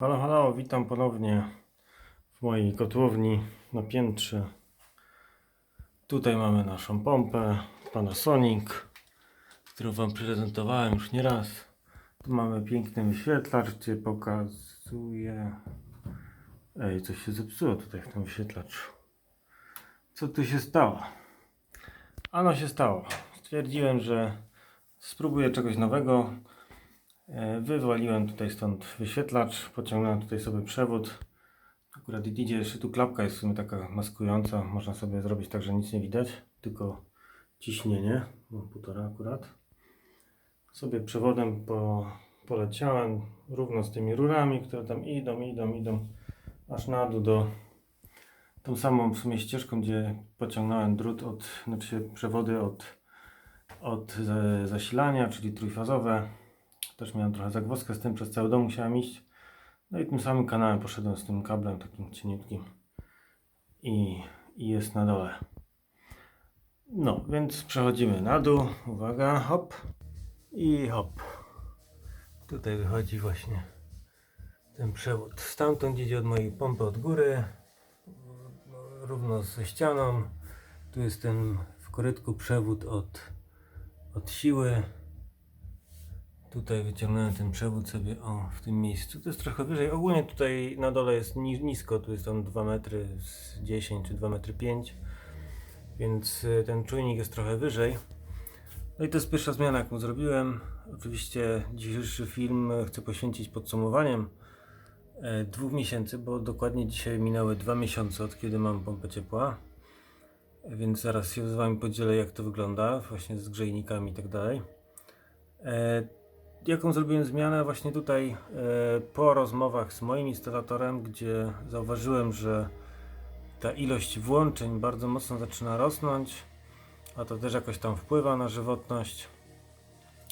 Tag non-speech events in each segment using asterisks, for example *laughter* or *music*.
Halo, halo, witam ponownie w mojej kotłowni na piętrze. Tutaj mamy naszą pompę Panasonic, którą Wam prezentowałem już nieraz. Tu mamy piękny wyświetlacz, gdzie pokazuje... Ej, coś się zepsuło tutaj w tym wyświetlaczu. Co tu się stało? Ano się stało. Stwierdziłem, że spróbuję czegoś nowego. E, Wywaliłem tutaj stąd wyświetlacz, pociągnąłem tutaj sobie przewód. Akurat idzie jeszcze tu klapka jest w sumie taka maskująca. Można sobie zrobić tak, że nic nie widać, tylko ciśnienie, bo półtora akurat. Sobie przewodem po, poleciałem równo z tymi rurami, które tam idą, idą, idą, aż na dół do tą samą w sumie ścieżką, gdzie pociągnąłem drut od, znaczy przewody od, od zasilania, czyli trójfazowe. Też miałem trochę zagwozdkę z tym, przez cały dom musiałem iść. No i tym samym kanałem poszedłem z tym kablem takim cieniutkim i, i jest na dole. No, więc przechodzimy na dół. Uwaga, hop i hop. Tutaj wychodzi właśnie ten przewód. Stamtąd idzie od mojej pompy od góry, równo ze ścianą. Tu jest ten w korytku przewód od, od siły. Tutaj wyciągnąłem ten przewód sobie o w tym miejscu. To jest trochę wyżej. Ogólnie tutaj na dole jest ni nisko, tu jest tam 2 metry z 10 czy 2 metry 5. Więc y, ten czujnik jest trochę wyżej. No i to jest pierwsza zmiana, jaką zrobiłem. Oczywiście dzisiejszy film chcę poświęcić podsumowaniem e, dwóch miesięcy, bo dokładnie dzisiaj minęły dwa miesiące od kiedy mam pompę ciepła. Więc zaraz się z Wami podzielę jak to wygląda, właśnie z grzejnikami i tak dalej. Jaką zrobiłem zmianę właśnie tutaj e, po rozmowach z moim instalatorem, gdzie zauważyłem, że ta ilość włączeń bardzo mocno zaczyna rosnąć, a to też jakoś tam wpływa na żywotność.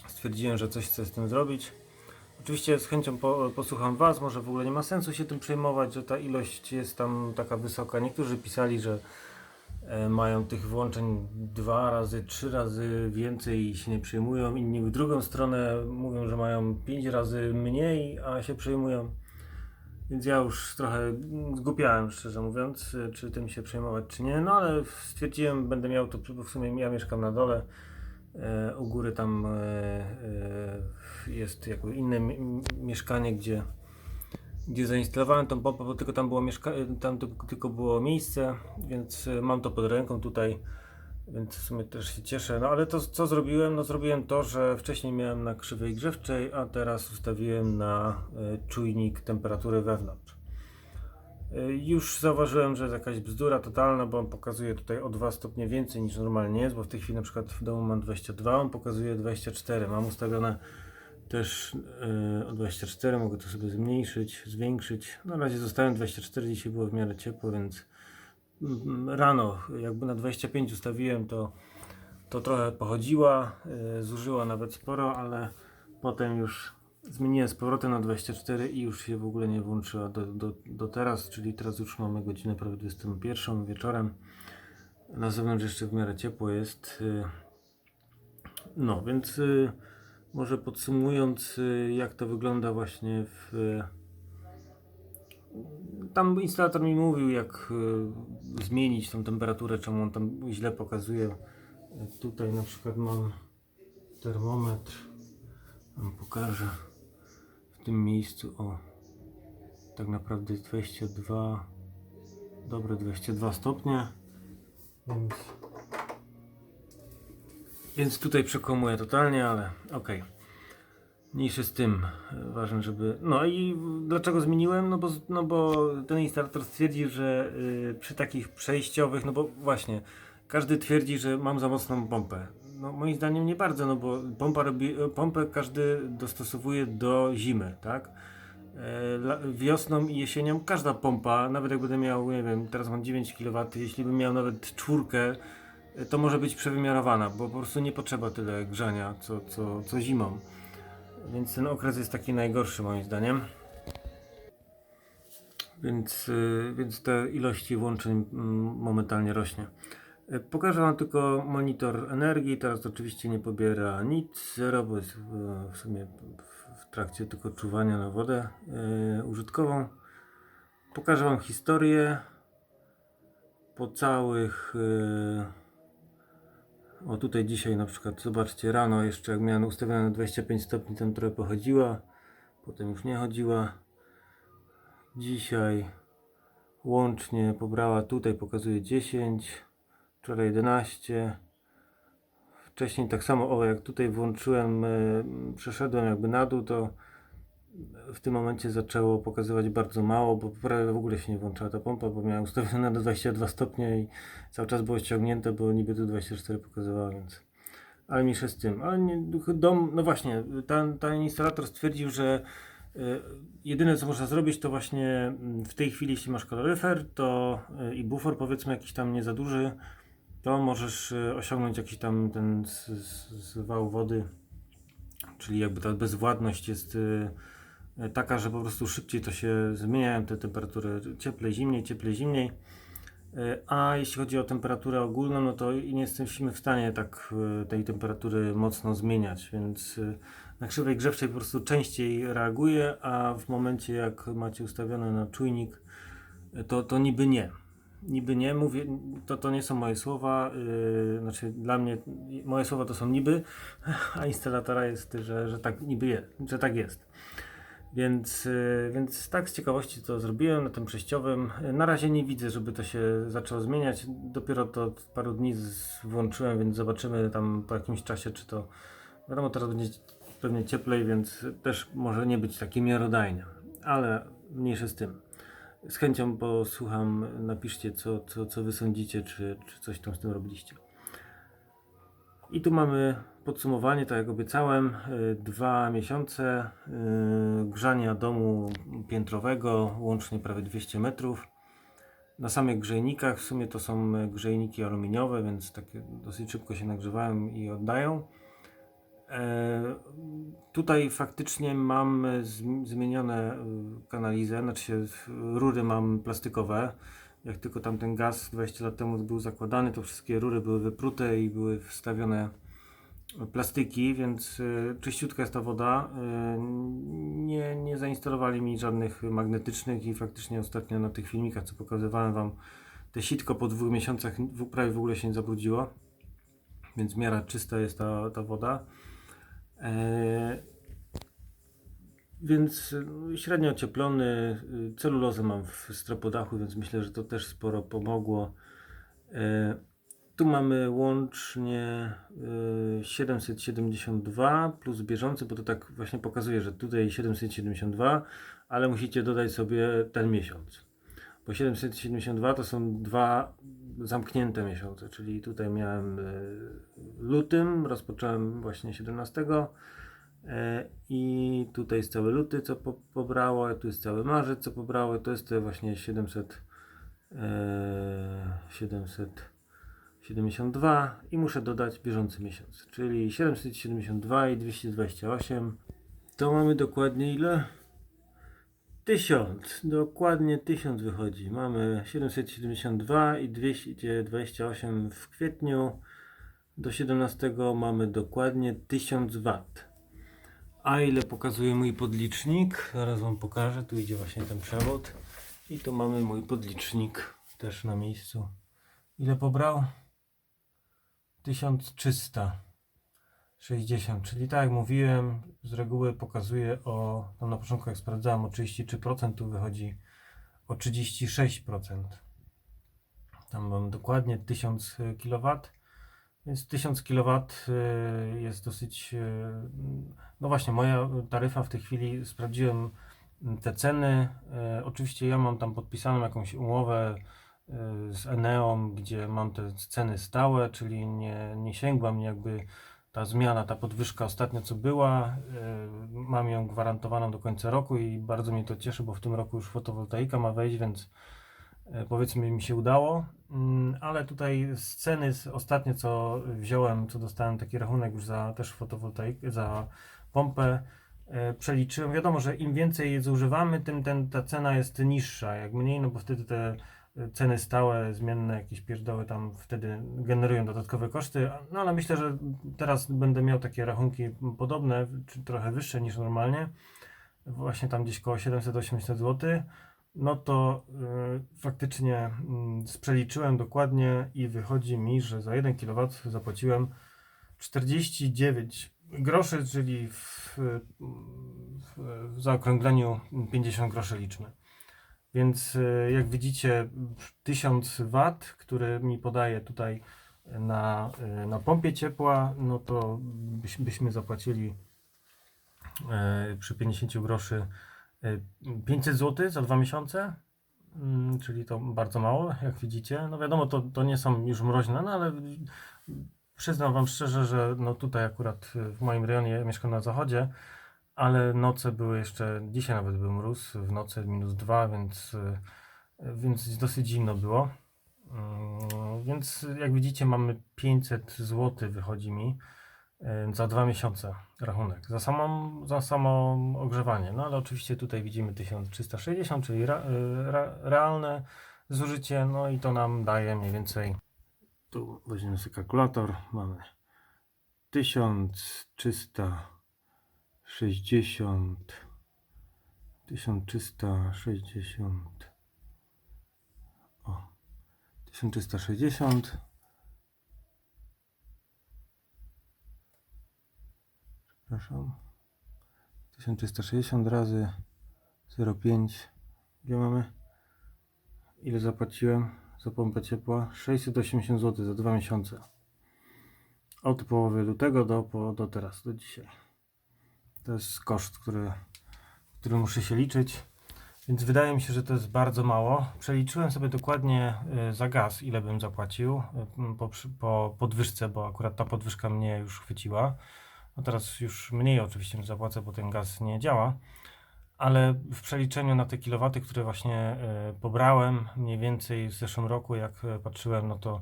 Stwierdziłem, że coś chcę z tym zrobić. Oczywiście z chęcią po, posłucham Was, może w ogóle nie ma sensu się tym przejmować, że ta ilość jest tam taka wysoka. Niektórzy pisali, że mają tych włączeń dwa razy, trzy razy więcej i się nie przejmują. Inni w drugą stronę mówią, że mają pięć razy mniej, a się przejmują. Więc ja już trochę zgupiałem, szczerze mówiąc, e, czy tym się przejmować, czy nie. No ale stwierdziłem, będę miał to, bo w sumie ja mieszkam na dole. E, u góry tam e, e, jest jakby inne mi- mieszkanie, gdzie gdzie zainstalowałem tą pompę, bo tylko tam było mieszka- tam tylko, było miejsce, więc y, mam to pod ręką tutaj, więc w sumie też się cieszę. No ale to co zrobiłem? No zrobiłem to, że wcześniej miałem na krzywej grzewczej, a teraz ustawiłem na y, czujnik temperatury wewnątrz. Y, Już zauważyłem, że jest jakaś bzdura totalna, bo on pokazuje tutaj o 2 stopnie więcej niż normalnie jest, bo w tej chwili na przykład w domu mam 22, on pokazuje 24. Mam ustawione też yy, o 24, mogę to sobie zmniejszyć, zwiększyć. Na razie zostałem 24, dzisiaj było w miarę ciepło, więc mm, rano jakby na 25 ustawiłem, to, to trochę pochodziła, yy, zużyła nawet sporo, ale potem już zmieniłem z powrotem na 24 i już się w ogóle nie włączyła do, do, do teraz, czyli teraz już mamy godzinę prawie 21 wieczorem. Na zewnątrz jeszcze w miarę ciepło jest. Yy, no, więc może podsumując, y, jak to wygląda właśnie w. Tam instalator mi mówił, jak y, zmienić tą temperaturę, czemu on tam źle pokazuje. Y, Tutaj na przykład mam termometr. Wam pokażę w tym miejscu. O, tak naprawdę jest 22, dobre 22 stopnie. Więc więc tutaj przekomuję totalnie, ale okej. Mniejszy z tym. Ważne, żeby. No i dlaczego zmieniłem? No bo, no bo ten instalator stwierdził, że y, przy takich przejściowych, no bo właśnie, każdy twierdzi, że mam za mocną pompę. No moim zdaniem nie bardzo, no bo pompa robi, pompę każdy dostosowuje do zimy, tak? E, Wiosną i jesienią każda pompa, nawet jak będę miał, nie wiem, teraz mam 9 kW, jeśli bym miał nawet czwórkę, e, to może być przewymiarowana, bo po prostu nie potrzeba tyle grzania, co, co, co zimą. Więc ten okres jest taki najgorszy moim zdaniem. Więc, y, więc te ilości włączeń mm, momentalnie rośnie. Y, Pokażę Wam tylko monitor energii. Teraz oczywiście nie pobiera nic, zero, bo jest w, sumie w, trakcie tylko czuwania na wodę e, użytkową. Pokażę Wam historię po całych. O tutaj dzisiaj na przykład, zobaczcie, rano jeszcze jak miałem ustawione na 25 stopni, tam trochę pochodziła, potem już nie chodziła. Dzisiaj łącznie pobrała tutaj, pokazuje 10, wczoraj 11. Wcześniej tak samo, o jak tutaj włączyłem, e, przeszedłem jakby na dół, to w tym momencie zaczęło pokazywać bardzo mało, bo prawie w ogóle się nie włączała ta pompa, bo miałem ustawione na 22 stopnie i cały czas było ściągnięte, bo niby tu 24 pokazywała, więc... Ale mniejsza z tym. Ale nie, dom, no właśnie, ten, ten instalator stwierdził, że y, jedyne co można zrobić to właśnie mm, w tej chwili jeśli masz kaloryfer to y, i bufor powiedzmy jakiś tam nie za duży, to możesz y, osiągnąć jakiś tam ten zwał wody, czyli jakby ta bezwładność jest taka, że po prostu szybciej to się zmieniają te temperatury cieplej, zimniej, cieplej, zimniej. Y, A jeśli chodzi o temperaturę ogólną, no to nie jesteśmy w stanie tak y, tej temperatury mocno zmieniać, więc na krzywej grzewczej po prostu częściej reaguje, a w momencie jak macie ustawione na czujnik, to, to niby nie. Niby nie, mówię, to, to nie są moje słowa, yy, znaczy dla mnie moje słowa to są niby, *laughs* a instalatora jest, że, że tak niby jest, że tak jest. Więc, yy, więc tak z ciekawości to zrobiłem na tym przejściowym. Na razie nie widzę, żeby to się zaczęło zmieniać. Dopiero to od paru dni włączyłem, więc zobaczymy tam po jakimś czasie, czy to. Wiadomo, teraz będzie pewnie cieplej, więc też może nie być takie miarodajne, ale mniejsze z tym. Z chęcią posłucham, napiszcie co, co, co wy sądzicie, czy, czy coś tam z tym robiliście. I tu mamy podsumowanie, tak jak obiecałem, y, dwa miesiące y, grzania domu piętrowego, łącznie prawie 200 metrów. Na samych grzejnikach, w sumie to są y, grzejniki aluminiowe, więc takie dosyć szybko się nagrzewają i oddają. E, tutaj faktycznie mam zm- zmienione kanalizę, znaczy rury mam plastikowe. Jak tylko tamten gaz 20 lat temu był zakładany, to wszystkie rury były wyprute i były wstawione plastiki, więc e, czyściutka jest ta woda. E, Nie, nie zainstalowali mi żadnych magnetycznych i faktycznie ostatnio na tych filmikach, co pokazywałem Wam, te sitko po dwóch miesiącach prawie w ogóle się nie zabrudziło, więc w miarę czysta jest ta, ta woda. E, więc y, średnio ocieplony, y, celulozę mam w stropodachu, więc myślę, że to też sporo pomogło. E, tu mamy łącznie y, 772 plus bieżący, bo to tak właśnie pokazuje, że tutaj 772, ale musicie dodać sobie ten miesiąc. Bo 772 to są dwa zamknięte miesiące, czyli tutaj miałem y, lutym, rozpocząłem właśnie 17 y, i tutaj jest cały luty, co po, pobrało, tu jest cały marzec, co pobrało, to jest te właśnie 700 700 72 i muszę dodać bieżący miesiąc, czyli 772 i 228. To mamy dokładnie ile? 1000, dokładnie 1000 wychodzi. Mamy 772 i 228 w kwietniu. Do 17 mamy dokładnie 1000 W. A ile pokazuje mój podlicznik? Zaraz Wam pokażę. Tu idzie właśnie ten przewód. I tu mamy mój podlicznik też na miejscu. Ile pobrał? 1360, czyli tak jak mówiłem, z reguły pokazuje o, tam na początku jak sprawdzałem o 33%, tu wychodzi o 36%. Tam mam dokładnie 1000 kW, więc 1000 kW y, jest dosyć, y, no właśnie moja taryfa w tej chwili, sprawdziłem te ceny, oczywiście ja mam tam podpisaną jakąś umowę z Eneą, gdzie mam te ceny stałe, czyli nie, nie sięgła mnie jakby ta zmiana, ta podwyżka ostatnio co była, y, mam ją gwarantowaną do końca roku i bardzo mnie to cieszy, bo w tym roku już fotowoltaika ma wejść, więc y, powiedzmy mi się udało, Mm, ale tutaj z ceny ostatnio co wziąłem, co dostałem taki rachunek już za też fotowoltaikę, za pompę, e, przeliczyłem. Wiadomo, że im więcej zużywamy, tym ten, ta cena jest niższa. Jak mniej, no bo wtedy te ceny stałe, zmienne, jakieś pierdoły tam wtedy generują dodatkowe koszty, no ale myślę, że teraz będę miał takie rachunki podobne, czy trochę wyższe niż normalnie, właśnie tam gdzieś koło 700-800 zł, no to y, faktycznie mm, przeliczyłem dokładnie i wychodzi mi, że za 1 kW zapłaciłem 49 groszy, czyli w, w, w zaokrągleniu 50 groszy liczmy. Więc y, jak widzicie 1000 W, który mi podaje tutaj na, y, na pompie ciepła, no to byś, byśmy zapłacili e, przy 50 groszy e, 500 zł za dwa miesiące. Mm, Czyli to bardzo mało, jak widzicie. No wiadomo, to, to nie są już mroźne, no ale przyznam Wam szczerze, że no tutaj akurat w moim rejonie ja mieszkam na zachodzie, ale noce były jeszcze, dzisiaj nawet był mróz, w nocy minus 2, więc, y, więc dosyć zimno było. Mm, Więc jak widzicie mamy 500 zł wychodzi mi y, za dwa miesiące rachunek, za, samą, za samo ogrzewanie. No ale oczywiście tutaj widzimy 1360, czyli ra, y, ra, realne zużycie, no i to nam daje mniej więcej tu weźmiemy sobie kalkulator. Mamy 1360 1360 o 1360 przepraszam. 1360 razy 0,5 gdzie mamy? Ile zapłaciłem za pompę ciepła? 680 zł za dwa miesiące. Od połowy lutego do, do teraz, do dzisiaj to jest koszt, który, który muszę się liczyć. Więc wydaje mi się, że to jest bardzo mało. Przeliczyłem sobie dokładnie y, za gaz ile bym zapłacił y, po, po podwyżce, bo akurat ta podwyżka mnie już chwyciła. No teraz już mniej oczywiście zapłacę, bo ten gaz nie działa. Ale w przeliczeniu na te kilowaty, które właśnie e, pobrałem, mniej więcej w zeszłym roku, jak patrzyłem, no to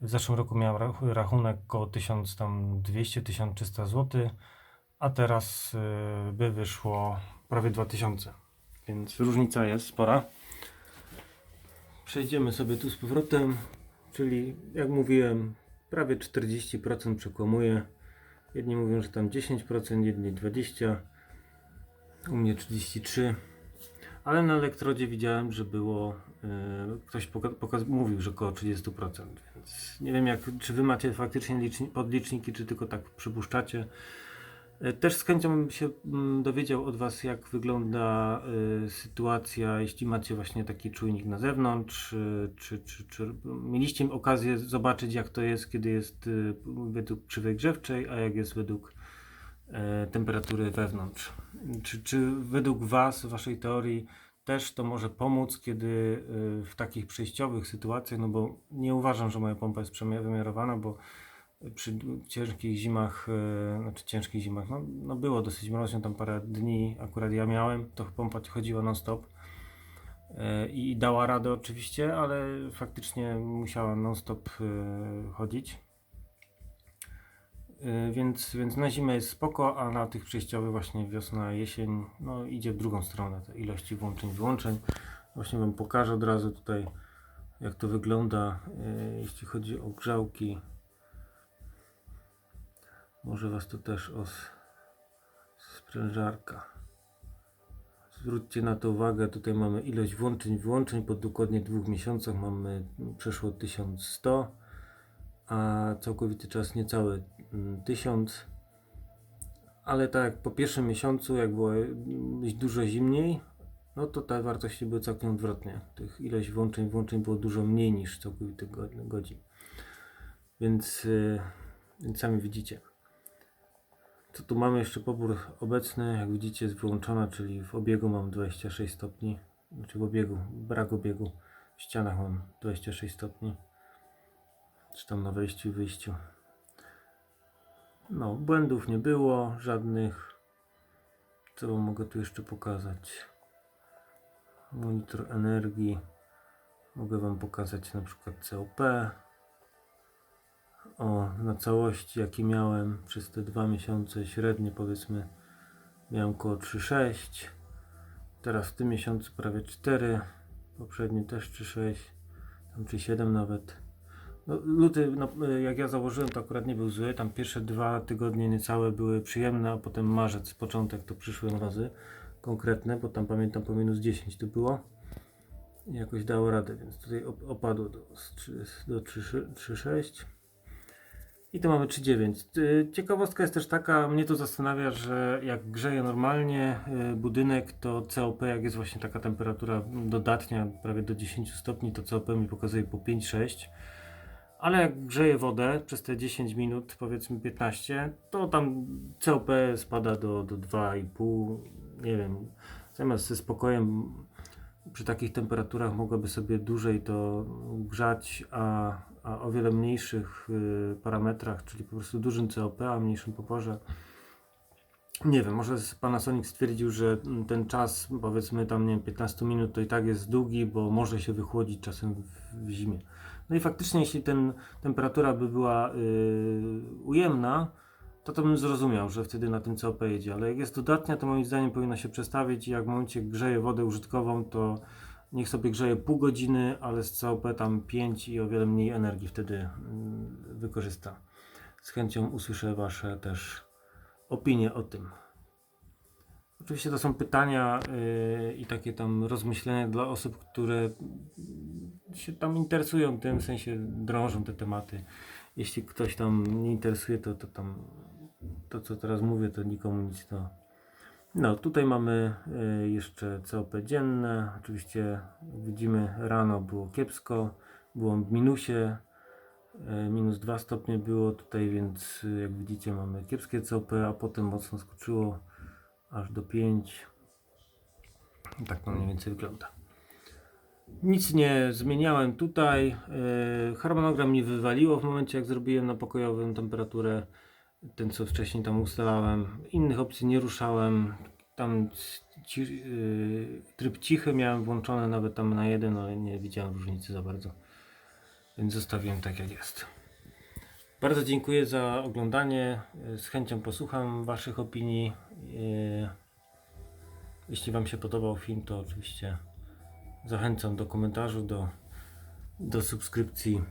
w zeszłym roku miałem rach- rachunek około 1200-1300 zł, a teraz e, by wyszło prawie 2000, więc różnica jest spora. Przejdziemy sobie tu z powrotem, czyli jak mówiłem, prawie 40% przekłamuje. Jedni mówią, że tam 10%, jedni 20%. U mnie 33. Ale na elektrodzie widziałem, że było. Yy, ktoś mówił, że około 30%. Więc nie wiem, jak, czy wy macie faktycznie liczni- podliczniki, czy tylko tak przypuszczacie. Yy, Też z chęcią bym się mm, dowiedział od Was, jak wygląda y, sytuacja, jeśli macie właśnie taki czujnik na zewnątrz, y, czy, czy, czy mieliście okazję zobaczyć, jak to jest, kiedy jest według krzywej grzewczej, a jak jest według e, temperatury wewnątrz. Czy, czy według Was, Waszej teorii, też to może pomóc, kiedy e, w takich przejściowych sytuacjach, no bo nie uważam, że moja pompa jest przemia- wymiarowana, bo przy ciężkich zimach, e, znaczy ciężkich zimach, no, no było dosyć mroźno, tam parę dni akurat ja miałem, to pompa chodziła non-stop e, i dała radę oczywiście, ale faktycznie musiała non-stop e, chodzić. Więc, więc na zimę jest spoko, a na tych przejściowych właśnie wiosna, jesień, no idzie w drugą stronę, te ilości włączeń, wyłączeń. Właśnie Wam pokażę od razu tutaj, jak to wygląda, jeśli chodzi o grzałki. Może Was to też o s- sprężarka. Zwróćcie na to uwagę, tutaj mamy ilość włączeń, wyłączeń, po dokładnie dwóch miesiącach mamy przeszło 1100 a całkowity czas niecałe mm, 1000. Ale tak po pierwszym miesiącu, jak było mm, dużo zimniej, no to te wartości były całkiem odwrotnie. Tych ilość włączeń, włączeń było dużo mniej niż całkowitych go- godzin. Więc, yy, więc sami widzicie. Co tu mamy jeszcze pobór obecny, jak widzicie jest wyłączona, czyli w obiegu mam 26 stopni. Znaczy w obiegu, brak obiegu. W ścianach mam 26 stopni czy tam na wejściu i wyjściu. No, błędów nie było, żadnych. Co mogę tu jeszcze pokazać? Monitor energii. Mogę wam pokazać na przykład COP. O, na całości jaki miałem przez te dwa miesiące średnie powiedzmy miałem około 3,6 teraz w tym miesiącu prawie 4 poprzedni też 3,6 tam czy 7 nawet. No, luty, no, jak ja założyłem, to akurat nie był zły. Tam pierwsze dwa tygodnie niecałe były przyjemne, a potem marzec, początek to przyszły mrozy konkretne, bo tam pamiętam po minus 10 to było. I jakoś dało radę, więc tutaj op- opadło do, do 3,6. I tu mamy 3,9. Y, Ciekawostka jest też taka, mnie to zastanawia, że jak grzeje normalnie y, budynek, to COP, jak jest właśnie taka temperatura dodatnia, prawie do 10 stopni, to COP mi pokazuje po 5-6. Ale jak grzeje wodę przez te 10 minut, powiedzmy 15, to tam COP spada do, do 2,5. Nie wiem, zamiast ze spokojem przy takich temperaturach mogłaby sobie dłużej to grzać, a, a o wiele mniejszych y, parametrach, czyli po prostu dużym COP, a mniejszym poporze. Nie wiem, może Panasonic stwierdził, że mm, ten czas, powiedzmy tam nie wiem, 15 minut, to i tak jest długi, bo może się wychłodzić czasem w, zimie. No i faktycznie, jeśli ten temperatura by była y, ujemna, to to bym zrozumiał, że wtedy na tym COP jedzie, ale jak jest dodatnia, to moim zdaniem powinno się przestawić i jak w momencie grzeje wodę użytkową, to niech sobie grzeje pół godziny, ale z COP tam 5 i o wiele mniej energii wtedy mm, wykorzysta. Z chęcią usłyszę Wasze też opinie o tym. Oczywiście to są pytania yy, i takie tam rozmyślenia dla osób, które się tam interesują tym, w sensie drążą te tematy. Jeśli ktoś tam nie interesuje, to, to tam to co teraz mówię, to nikomu nic to. No, tutaj mamy y, jeszcze COP dzienne. Oczywiście widzimy rano było kiepsko, było w minusie. y, Minus 2 stopnie było tutaj, więc y, jak widzicie mamy kiepskie COP, a potem mocno skoczyło aż do 5. Tak to mniej więcej wygląda. Nic nie zmieniałem tutaj. Harmonogram mi wywaliło w momencie, jak zrobiłem na pokojowym temperaturę. Ten, co wcześniej tam ustalałem. Innych opcji nie ruszałem. Tam ci, yy, tryb cichy miałem włączony nawet tam na jeden, ale nie widziałem różnicy za bardzo. Więc zostawiłem tak, jak jest. Bardzo dziękuję za oglądanie. Yy, Z chęcią posłucham Waszych opinii. Yy, Jeśli Wam się podobał film, to oczywiście zachęcam do komentarzu, do, do subskrypcji.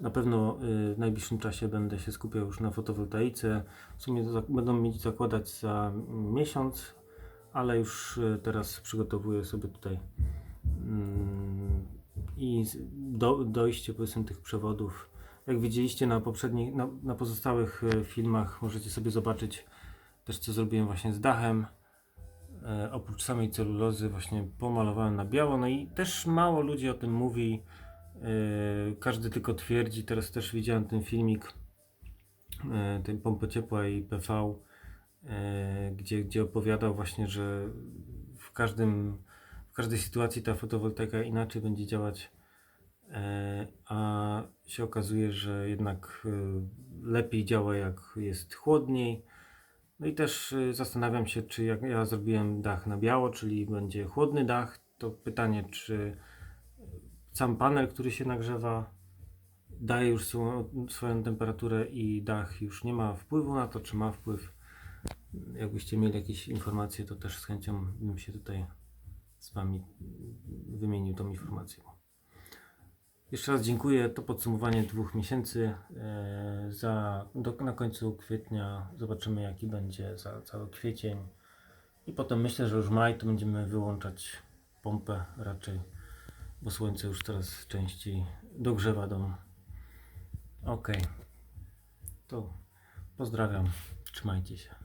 Na pewno y, w najbliższym czasie będę się skupiał już na fotowoltaice. W sumie będą mieć zakładać za miesiąc, ale już y, teraz przygotowuję sobie tutaj mm, i do, dojście powiedzmy tych przewodów. Jak widzieliście na poprzednich, na, na pozostałych y, filmach, możecie sobie zobaczyć też co zrobiłem właśnie z dachem. E, oprócz samej celulozy właśnie pomalowałem na biało, no i też mało ludzi o tym mówi. E, każdy tylko twierdzi, teraz też widziałem ten filmik e, tej pompy ciepła i PV, e, gdzie, gdzie opowiadał właśnie, że w każdym w każdej sytuacji ta fotowoltaika inaczej będzie działać, a się okazuje, że jednak lepiej działa jak jest chłodniej. No i też zastanawiam się, czy jak ja zrobiłem dach na biało, czyli będzie chłodny dach, to pytanie, czy sam panel, który się nagrzewa, daje już swoją, temperaturę i dach już nie ma wpływu na to, czy ma wpływ. Jakbyście mieli jakieś informacje, to też z chęcią bym się tutaj z Wami wymienił tą informacją. Jeszcze raz dziękuję. To podsumowanie dwóch miesięcy. e, Za, do, na końcu kwietnia zobaczymy, jaki będzie za cały kwiecień. I potem myślę, że już maj to będziemy wyłączać pompę raczej, bo słońce już coraz częściej dogrzewa dom. Ok. To pozdrawiam. Trzymajcie się.